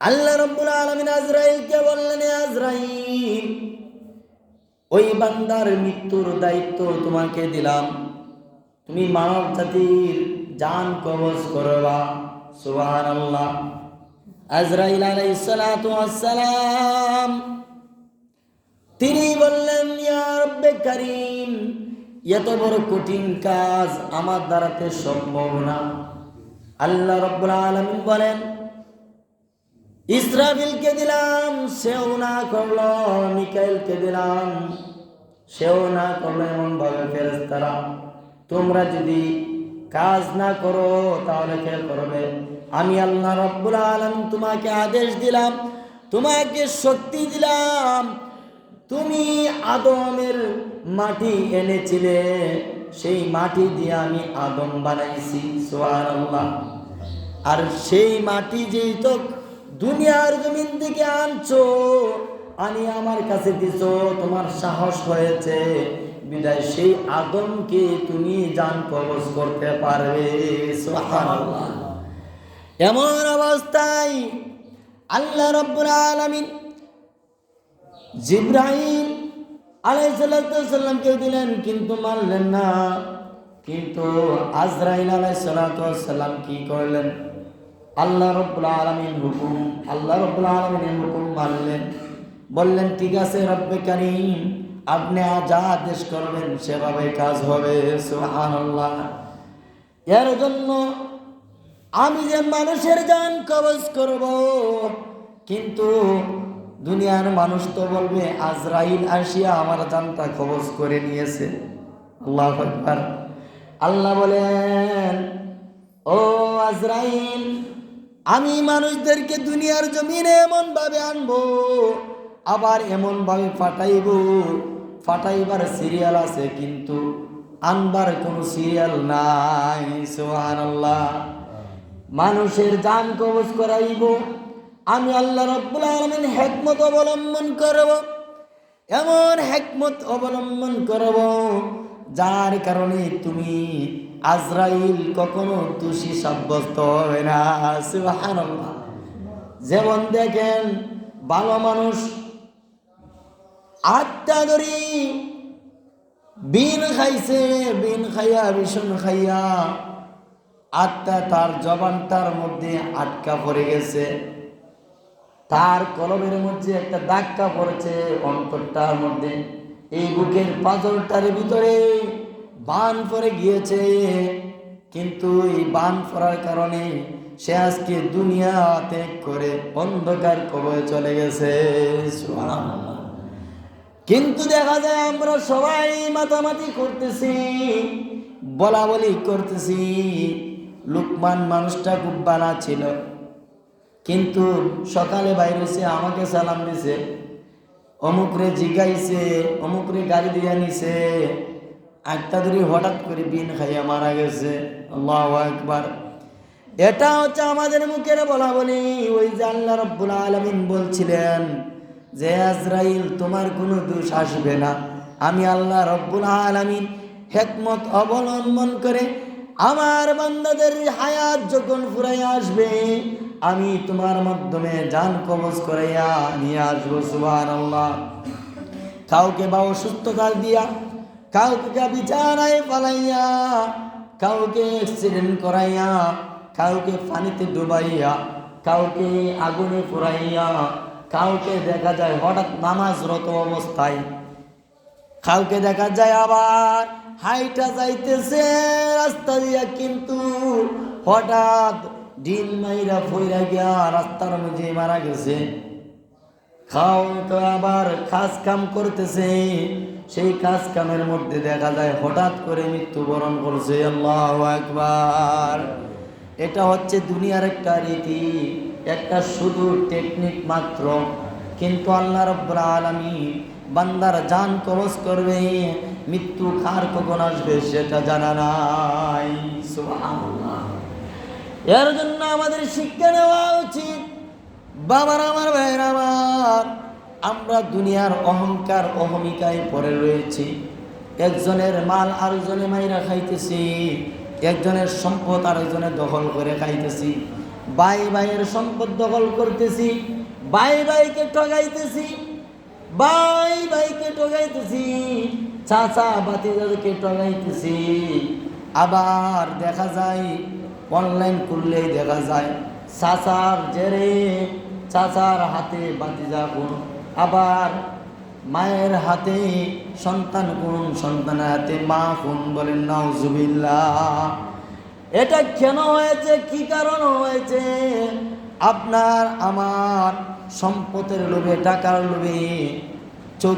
আল্লাহ রব্বুল আলমিন আজরাইলকে বললেন, "এ আজরাইল, ওই বান্দার মৃত্যুর দায়িত্ব তোমাকে দিলাম। তুমি মানব জাতির জান কবজ করবা। সুবাহ আল্লাহ আজরাইল আলাইসালাম তিনি বললেন রব্বে করিম, এত বড় কঠিন কাজ আমার দ্বারাতে সম্ভব না। আল্লাহ রব্বুল আলমিন বলেন, ইসরাফিলকে দিলাম, সেও না করল, মিকাইলকে দিলাম, সেও না করল এমন ভাবে ফেরেস্তারা তোমরা যদি কাজ না করো, তাহলে কে করবে? আমি আল্লাহ রব্বুল আলম তোমাকে আদেশ দিলাম, তোমাকে শক্তি দিলাম, তুমি আদমের মাটি এনেছিলে, সেই মাটি দিয়ে আমি আদম বানাইছি সোহান আল্লাহ আর সেই মাটি যেই তো দুনিয়ার জমিন থেকে আনছো আনি আমার কাছে দিছো, তোমার সাহস হয়েছে। বিদায় সেই আদমকে তুমি জান কবজ করতে পারবে। এমন অবস্থায় আল্লাহ রব্বুল আলামিন জিব্রাহিম আলাইসাল্লামকে দিলেন, কিন্তু মানলেন না। কিন্তু আজরাইল আলাইসাল্লাম কি করলেন? আল্লাহ রব্বুল আলমিন হুকুম, আল্লাহ রব্বুল আলমিনের হুকুম মানলেন। বললেন, ঠিক আছে, রব্বে কারিম, আপনি যা আদেশ করবেন সেভাবে কাজ হবে। সুবহানাল্লাহ। এর জন্য আমি যে মানুষের জান কবজ করব, কিন্তু দুনিয়ার মানুষ তো বলবে, আজরাইল আসিয়া আমার জানটা কবজ করে নিয়েছে। আল্লাহ আল্লাহ বলেন, ও আজরাইল আমি মানুষদেরকে দুনিয়ার জমিনে এমন ভাবে আনব, আবার এমন ভাবে ফাটাইব। ফাটাইবার সিরিয়াল আছে কিন্তু আনবার কোনো সিরিয়াল নাই সোহান আল্লাহ মানুষের জান কবজ করাইব। আমি আল্লাহ রব্বুল আলমিন হেকমত অবলম্বন করব, এমন হেকমত অবলম্বন করব, যার কারণে তুমি আজরাইল কখনো দোষী সাব্যস্ত হবে না যেমন দেখেন ভালো মানুষ আটটা ধরি বিন খাইছে, বিন খাইয়া ভীষণ খাইয়া আত্মা তার জবানটার মধ্যে আটকা পড়ে গেছে। তার কলমের মধ্যে একটা দাগটা পড়েছে অন্তরটার মধ্যে। এই বুকের পাথরটার ভিতরে বান পড়ে গিয়েছে। কিন্তু এই বান পড়ার কারণে সে আজকে দুনিয়া ত্যাগ করে অন্ধকার কবয়ে চলে গেছে। কিন্তু দেখা যায় আমরা সবাই মাতামাতি করতেছি বলা বলি করতেছি। লুকমান মানুষটা খুব বানা ছিল। কিন্তু সকালে বাইরেছে আমাকে সালাম দিছে, অমুকরে জিগাইছে, অমুকরে গাড়ি দিয়ে নিছে। ধরে হঠাৎ করে বিন খাইয়া মারা গেছে। আল্লাহ একবার এটা হচ্ছে আমাদের মুখের বলা বলি ওই যে আল্লাহ রব্বুল আলমিন বলছিলেন যে, আজরাইল, তোমার কোনো দোষ আসবে না। আমি আল্লাহ রব্বুল আলমিন হেকমত অবলম্বন করে আমার বান্দাদের হায়াত যখন ফুরাইয়া আসবে, আমি তোমার মাধ্যমে জান কবজ করাইয়া নিয়ে আসব সুবাহ আল্লাহ কাউকে বা অসুস্থতা দিয়া কাউকে বিছানায় পালাইয়া কাউকে অ্যাক্সিডেন্ট করাইয়া, কাউকে পানিতে ডুবাইয়া, কাউকে আগুনে পুরাইয়া, কাউকে দেখা যায় হঠাৎ নামাজরত অবস্থায়, কাউকে দেখা যায় আবার হাইটা যাইতেছে রাস্তা দিয়া, কিন্তু হঠাৎ ডিল মাইরা ফইরা গিয়া রাস্তার মধ্যে মারা গেছে। খাও তো আবার খাস কাম করতেছে। সেই কাজ কামের মধ্যে দেখা যায় হঠাৎ করে মৃত্যুবরণ করছে। আল্লাহ একবার এটা হচ্ছে দুনিয়ার একটা রীতি, একটা শুধু টেকনিক মাত্র। কিন্তু আল্লাহ রব্বুল আলমী বান্দার জান কবজ করবে, মৃত্যু কার কখন আসবে সেটা জানা নাই। এর জন্য আমাদের শিক্ষা নেওয়া উচিত। বাবার আমার, ভাইয়ের আমার। আমরা দুনিয়ার অহংকার অহমিকায় পড়ে রয়েছি। একজনের মাল আরেকজনে মাইরা খাইতেছি, একজনের সম্পদ আরেকজনে দখল করে খাইতেছি। বাই ভাইয়ের সম্পদ দখল করতেছি, বাই ভাইকে ঠগাইতেছি, বাই ভাইকে ঠগাইতেছি, চাচা বাতিদারকে ঠগাইতেছি। আবার দেখা যায় অনলাইন করলেই দেখা যায়, চাচার জেরে চাচার হাতে বাতিজা কোন আবার মায়ের হাতে সন্তান কোন সন্তানের হাতে মা কোন বলেন, নাউজুবিল্লাহ। এটা কেন হয়েছে? কি কারণ হয়েছে? আপনার, আমার সম্পদের লোভে, টাকার লোভে